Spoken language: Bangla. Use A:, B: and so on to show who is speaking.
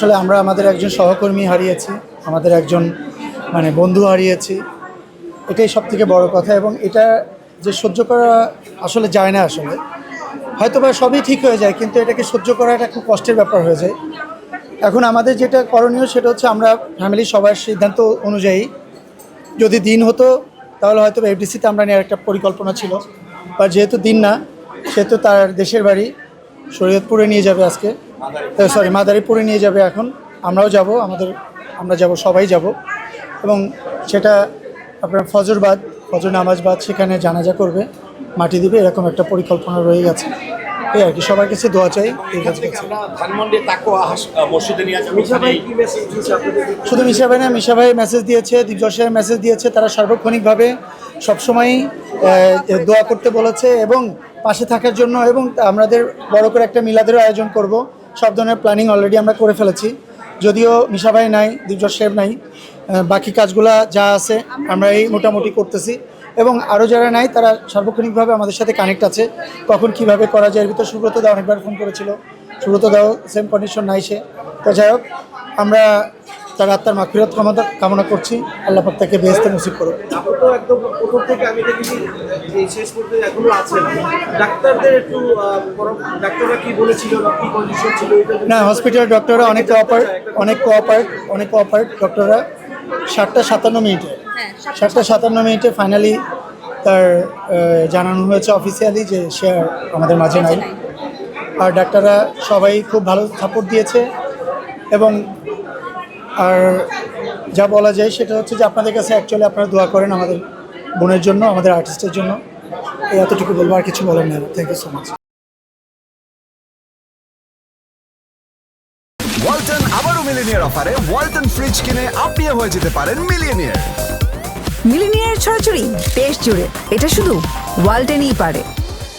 A: আসলে আমরা আমাদের একজন সহকর্মী হারিয়েছি, আমাদের একজন মানে বন্ধু হারিয়েছি। এটাই সব থেকে বড় কথা এবং এটা যে সহ্য করা আসলে যায় না আসলে। হয়তো বা সবই ঠিক হয়ে যায় কিন্তু এটাকে সহ্য করাটা খুব কষ্টের ব্যাপার হয়ে যায়। এখন আমাদের যেটা করণীয় সেটা হচ্ছে আমরা ফ্যামিলির সবার সিদ্ধান্ত অনুযায়ী যদি দিন হতো তাহলে হয়তো এফডিসিতে আমরা নেওয়ার একটা পরিকল্পনা ছিল। বা যেহেতু দিন না, সেহেতু তার দেশের বাড়ি শরীয়তপুরে নিয়ে যাবে আজকে। সরি মাদারীপুরে নিয়ে যাবে এখন। আমরাও যাব আমাদের আমরা যাব সবাই যাব। এবং সেটা আপনার ফজরবাদ ফজর নামাজবাদ সেখানে জানাজা করবে মাটি দিবে এরকম একটা পরিকল্পনা রয়ে গেছে। এই আর কি সবার কাছে দোয়া চাই শুধু মিশা ভাই না মিশা ভাই মেসেজ দিয়েছে সাহেব মেসেজ দিয়েছে তারা সার্বক্ষণিকভাবে সবসময়ই দোয়া করতে বলেছে এবং পাশে থাকার জন্য এবং আমাদের বড় করে একটা মিলাদেরও আয়োজন করব। সব ধরনের প্ল্যানিং অলরেডি আমরা করে ফেলেছি। যদিও মিশা ভাই নাই দিগ্জয় সাহেব নাই বাকি কাজগুলা যা আছে আমরা এই মোটামুটি করতেছি। এবং আরও যারা নাই, তারা সার্বক্ষণিকভাবে আমাদের সাথে কানেক্ট আছে। কখন কীভাবে করা যায়, এর ভিতরে সুব্রত দা অনেকবার ফোন করেছিল। সুব্রত দাও সেম কন্ডিশন নাই সে। তো যাই হোক, আমরা তার আত্মার মাফিরত কামনা কামনা করছি। আল্লাহ পাক তাকে বেহেস্তে নসিব করুক।
B: আপনি তো একদম প্রথম থেকে আমি দেখেছি যে শেষ পর্যন্ত এখনও আছেন ডাক্তারদের একটু ডাক্তাররা কি বলেছিল বা কি কন্ডিশন ছিল
A: না হসপিটাল ডক্টররা অনেক কোঅপারেট অনেক কোঅপারেট অনেক কোঅপারেট ডক্টররা সাতটা সাতান্ন মিনিটে সাতটা সাতান্ন। মিনিটে ফাইনালি তার জানানো হয়েছে অফিসিয়ালি যে সে আর আমাদের মাঝে নাই। আর ডাক্তাররা সবাই খুব ভালো সাপোর্ট দিয়েছে এবং আর যা বলা যায় সেটা হচ্ছে যে আপনাদের কাছে অ্যাকচুয়ালি আপনারা দোয়া করেন আমাদের বোনের জন্য আমাদের আর্টিস্টের জন্য। এই এতটুকু বলব আর কিছু বলার নেই। Thank you so much
C: Walton আবারও মিলিনিয়ার অফারে ওয়ালটন ফ্রিজ কিনে আপনিও হয়ে যেতে পারেন মিলিয়নিয়ার
D: মিলিনিয়ার ছড়াছড়ি দেশ জুড়ে। এটা শুধু ওয়ালটেনই পারে।